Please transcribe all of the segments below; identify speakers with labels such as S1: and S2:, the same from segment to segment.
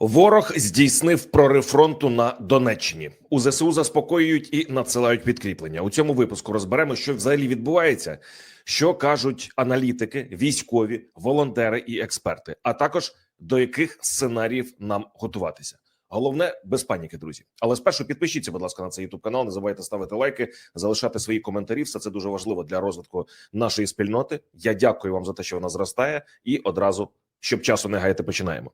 S1: Ворог здійснив прорив фронту на Донеччині. У ЗСУ заспокоюють і надсилають підкріплення. У цьому випуску розберемо, що взагалі відбувається, що кажуть аналітики, військові, волонтери і експерти, а також до яких сценаріїв нам готуватися. Головне без паніки, друзі. Але спершу підпишіться, будь ласка, на цей youtube канал. Не забувайте ставити лайки, залишати свої коментарі. Все це дуже важливо для розвитку нашої спільноти. Я дякую вам за те, що вона зростає, і одразу. Щоб часу не гаяти, починаємо.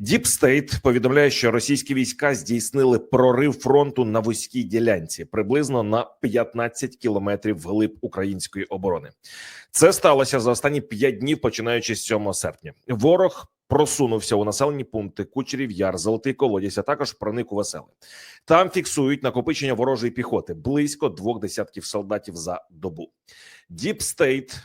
S1: Deep State повідомляє, що російські війська здійснили прорив фронту на вузькій ділянці приблизно на 15 кілометрів вглиб української оборони. Це сталося за останні 5 днів, починаючи з 7 серпня. Ворог просунувся у населені пункти Кучерів Яр, Золотий Колодязь, а також проник у Веселе. Там фіксують накопичення ворожої піхоти близько двох десятків солдатів за добу. Deep State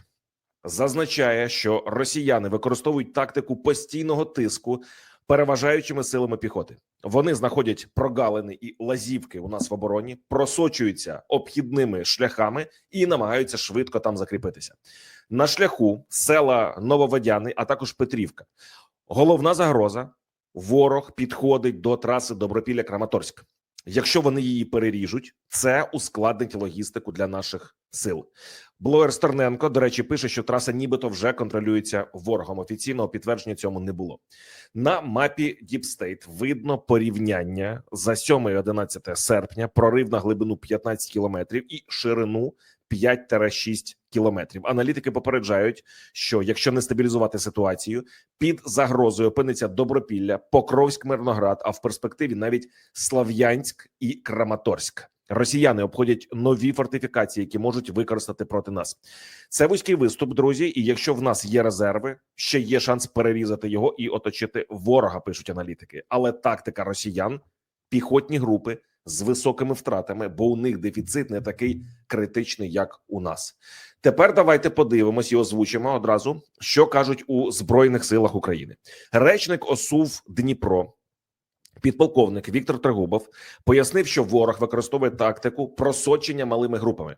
S1: зазначає, що росіяни використовують тактику постійного тиску переважаючими силами піхоти. Вони знаходять прогалини і лазівки у нас в обороні, просочуються обхідними шляхами і намагаються швидко там закріпитися. На шляху села Нововодяни, а також Петрівка. Головна загроза: ворог підходить до траси Добропілля Краматорськ. Якщо вони її переріжуть, це ускладнить логістику для наших сил. Блогер Стерненко, до речі, пише, що траса нібито вже контролюється ворогом. Офіційного підтвердження цьому не було. На мапі State видно порівняння за 7 і 11 серпня, прорив на глибину 15 кілометрів і ширину 5-6 кілометрів. Аналітики попереджають, що якщо не стабілізувати ситуацію, під загрозою опиниться Добропілля, Покровськ, Мирноград, а в перспективі навіть Слав'янськ і Краматорськ. Росіяни обходять нові фортифікації, які можуть використати проти нас. Це вузький виступ, друзі. І якщо в нас є резерви, ще є шанс перерізати його і оточити ворога. Пишуть аналітики. Але тактика росіян піхотні групи з високими втратами, бо у них дефіцит не такий критичний, як у нас. Тепер давайте подивимось і озвучимо одразу, що кажуть у збройних силах України. Речник ОСУВ Дніпро. Підполковник Віктор Трегубов пояснив, що ворог використовує тактику просочення малими групами.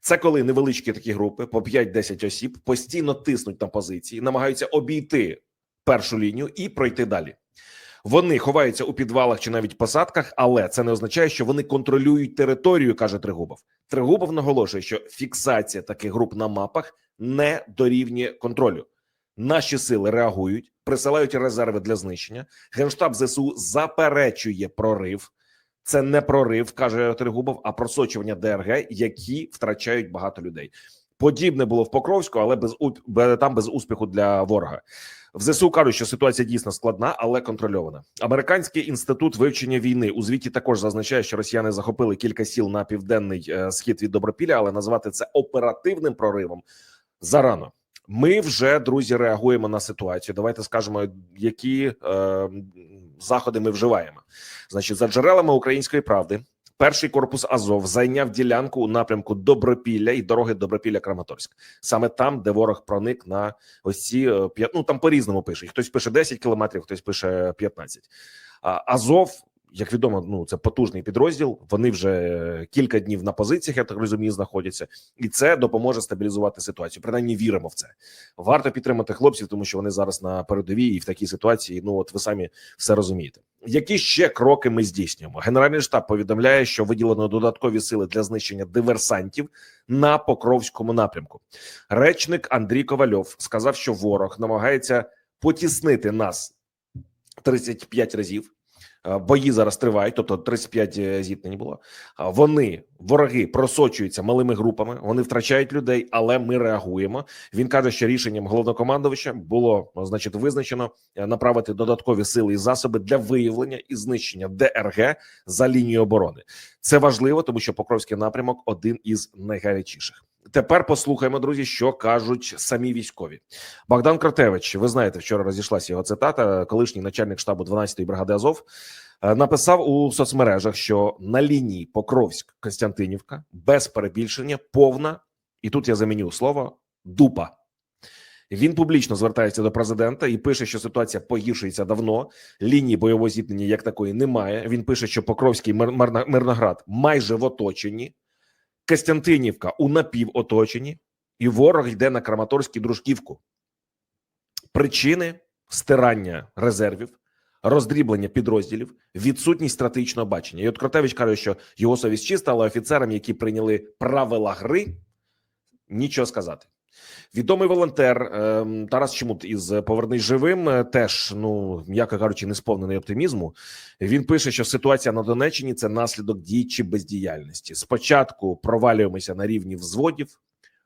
S1: Це коли невеличкі такі групи по 5-10 осіб постійно тиснуть на позиції, намагаються обійти першу лінію і пройти далі. Вони ховаються у підвалах чи навіть посадках, але це не означає, що вони контролюють територію, каже Тригубов. Тригубов наголошує, що фіксація таких груп на мапах не дорівнює контролю. Наші сили реагують, присилають резерви для знищення. Генштаб ЗСУ заперечує прорив. Це не прорив, каже Тригубов, а просочування ДРГ, які втрачають багато людей. Подібне було в Покровську, але без там без успіху для ворога. В ЗСУ кажуть, що ситуація дійсно складна, але контрольована. Американський інститут вивчення війни у звіті також зазначає, що росіяни захопили кілька сіл на південний е, схід від Добропілля, але назвати це оперативним проривом зарано. Ми вже друзі реагуємо на ситуацію. Давайте скажемо, які е, заходи ми вживаємо. Значить, за джерелами української правди, перший корпус Азов зайняв ділянку у напрямку Добропілля і дороги Добропілля Краматорськ, саме там, де ворог проник на ось ці е, ну там по різному пише. Хтось пише 10 кілометрів, хтось пише 15. Азов. Як відомо, ну це потужний підрозділ. Вони вже кілька днів на позиціях, я так розумію, знаходяться, і це допоможе стабілізувати ситуацію. Принаймні віримо в це. Варто підтримати хлопців, тому що вони зараз на передовій і в такій ситуації. Ну от ви самі все розумієте. Які ще кроки ми здійснюємо? Генеральний штаб повідомляє, що виділено додаткові сили для знищення диверсантів на Покровському напрямку. Речник Андрій Ковальов сказав, що ворог намагається потіснити нас 35 разів. Е, Бої зараз тривають, тобто 35 зіткнень було. Вони вороги просочуються малими групами, вони втрачають людей, але ми реагуємо. Він каже, що рішенням головнокомандувача було значить визначено е, направити додаткові сили і засоби для виявлення і знищення ДРГ за лінією оборони. Це важливо, тому що Покровський напрямок один із найгарячіших. Тепер послухаємо, друзі, що кажуть самі військові. Богдан Кратевич, ви знаєте, вчора розійшлася його цитата. Колишній начальник штабу 12-ї бригади Азов е, написав у соцмережах, що на лінії Покровськ Костянтинівка без перебільшення повна, і тут я заміню слово дупа. Він публічно звертається до президента і пише, що ситуація погіршується давно. Лінії бойового зіткнення як такої немає. Він пише, що Покровський Мирноград майже в оточенні, Костянтинівка у напівоточенні, і ворог йде на Краматорську Дружківку. Причини стирання резервів роздріблення підрозділів, відсутність стратегічного бачення. І от Кротевич каже, що його совість чиста, але офіцерам, які прийняли правила гри, нічого сказати. Відомий волонтер ем, Тарас Чмут із Повернись живим е, теж, ну м'яко кажучи, не сповнений оптимізму. Він пише, що ситуація на Донеччині це наслідок дій чи бездіяльності. Спочатку провалюємося на рівні взводів,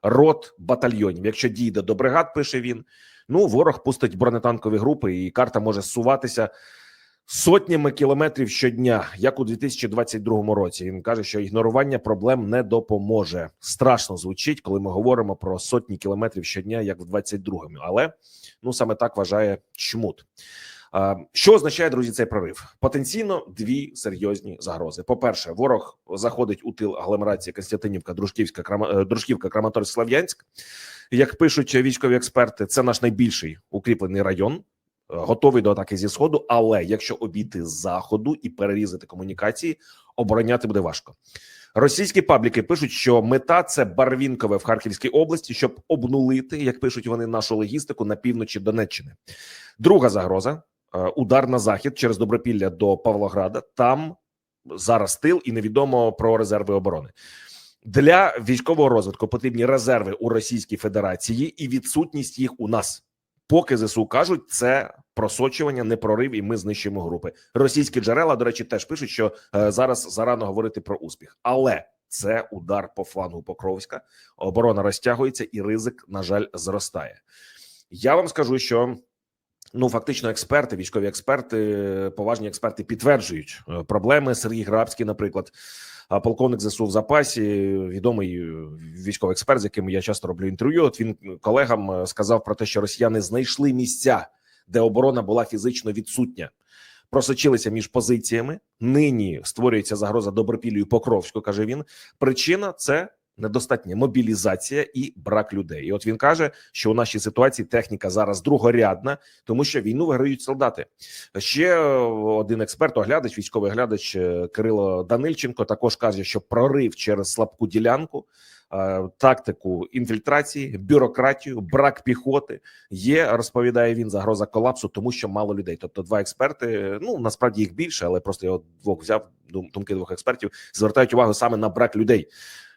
S1: рот, батальйонів. Якщо дійде до бригад, пише він. Ну ворог пустить бронетанкові групи, і карта може суватися сотнями кілометрів щодня, як у 2022 році. Він каже, що ігнорування проблем не допоможе. Страшно звучить, коли ми говоримо про сотні кілометрів щодня, як в 22-му. Але ну саме так вважає чмут. Що означає друзі цей прорив? Потенційно дві серйозні загрози. По перше, ворог заходить у тил агломерації Константинівка, Дружківська, Крама, е, Дружківка, Краматорськ, Слав'янськ. Як пишуть військові експерти, це наш найбільший укріплений район, готовий до атаки зі сходу. Але якщо обійти з заходу і перерізати комунікації, обороняти буде важко. Російські пабліки пишуть, що мета це Барвінкове в Харківській області, щоб обнулити, як пишуть вони, нашу логістику на півночі Донеччини. Друга загроза удар на захід через Добропілля до Павлограда. Там зараз тил, і невідомо про резерви оборони. Для військового розвитку потрібні резерви у Російській Федерації і відсутність їх у нас. Поки ЗСУ кажуть, це просочування, не прорив, і ми знищуємо групи. Російські джерела, до речі, теж пишуть, що е, зараз зарано говорити про успіх, але це удар по флангу Покровська. Оборона розтягується, і ризик, на жаль, зростає. Я вам скажу, що ну фактично, експерти, військові експерти, поважні експерти підтверджують е, проблеми. Сергій Грабський, наприклад, полковник ЗСУ в запасі, відомий військовий експерт, з яким я часто роблю інтерв'ю. От він колегам е, сказав про те, що росіяни знайшли місця, де оборона була фізично відсутня. Просочилися між позиціями. Нині створюється загроза добропіллю і Покровську. каже він. Причина це недостатня мобілізація і брак людей. І от він каже, що у нашій ситуації техніка зараз другорядна, тому що війну виграють солдати. Ще один експерт, оглядач, військовий оглядач е, Кирило Данильченко, також каже, що прорив через слабку ділянку. е, Тактику інфільтрації, бюрократію, брак піхоти є. Розповідає він загроза колапсу, тому що мало людей. Тобто, два експерти. Ну насправді їх більше, але просто я двох взяв дум- думки двох експертів. Звертають увагу саме на брак людей.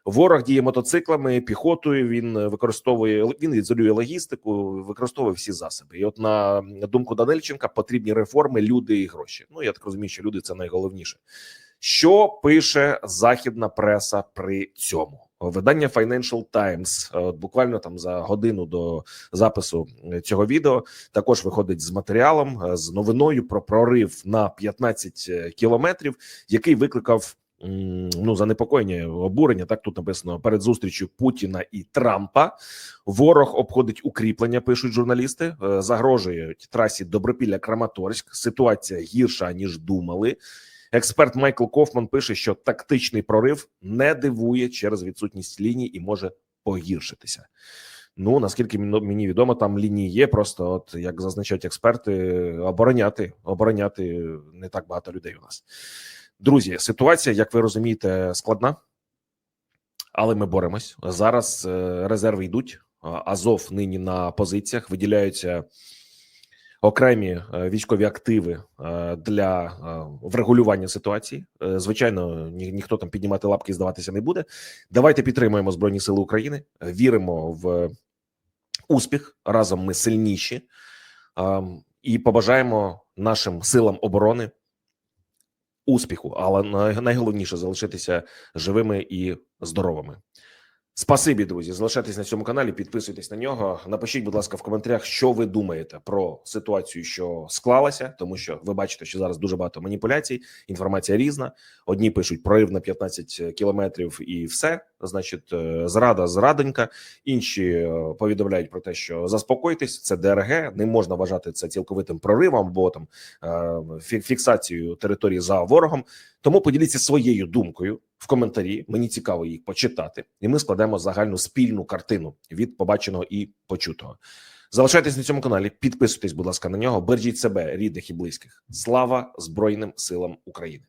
S1: Ворог діє мотоциклами, піхотою. Він е, використовує він ізолює логістику, використовує всі засоби. І от на думку Данильченка потрібні реформи, люди і гроші. Ну я так розумію, що люди це найголовніше. Що пише західна преса при цьому? Видання Financial Times е, буквально там за годину до запису е, цього відео також виходить з матеріалом з новиною про прорив на 15 кілометрів, який викликав ну занепокоєння обурення. Так тут написано перед зустрічю Путіна і Трампа. Ворог обходить укріплення. Пишуть журналісти. Е, Загрожують трасі Добропілля Краматорськ. Ситуація гірша ніж думали. Експерт Майкл Кофман пише, що тактичний прорив не дивує через відсутність ліній і може погіршитися. Ну наскільки мені мені відомо, там лінії є. Просто, от як зазначають експерти, обороняти обороняти не так багато людей у нас. Друзі, ситуація, як ви розумієте, складна, але ми боремось зараз. е, Резерви йдуть. Азов нині на позиціях виділяються окремі е, військові активи е, для врегулювання ситуації. Звичайно, ні, ніхто там піднімати лапки і здаватися не буде. Давайте підтримуємо Збройні Сили України, віримо в успіх. Разом ми сильніші і побажаємо нашим силам оборони успіху, але найголовніше залишитися живими і здоровими. Спасибі, друзі. Залишайтесь на цьому каналі, підписуйтесь на нього. Напишіть, будь ласка, в коментарях, що ви думаєте про ситуацію, що склалася, тому що ви бачите, що зараз дуже багато маніпуляцій, інформація різна. Одні пишуть прорив на 15 кілометрів і все. Значить, е, зрада, зрадонька. Інші е, повідомляють про те, що заспокойтесь, це ДРГ, не можна вважати це цілковитим проривом або там е, фіксацією території за ворогом. Тому поділіться своєю думкою в коментарі. Мені цікаво їх почитати, і ми складемо загальну спільну картину від побаченого і почутого. Залишайтесь на цьому каналі, підписуйтесь, будь ласка, на нього. Бережіть себе, рідних і близьких. Слава Збройним силам України.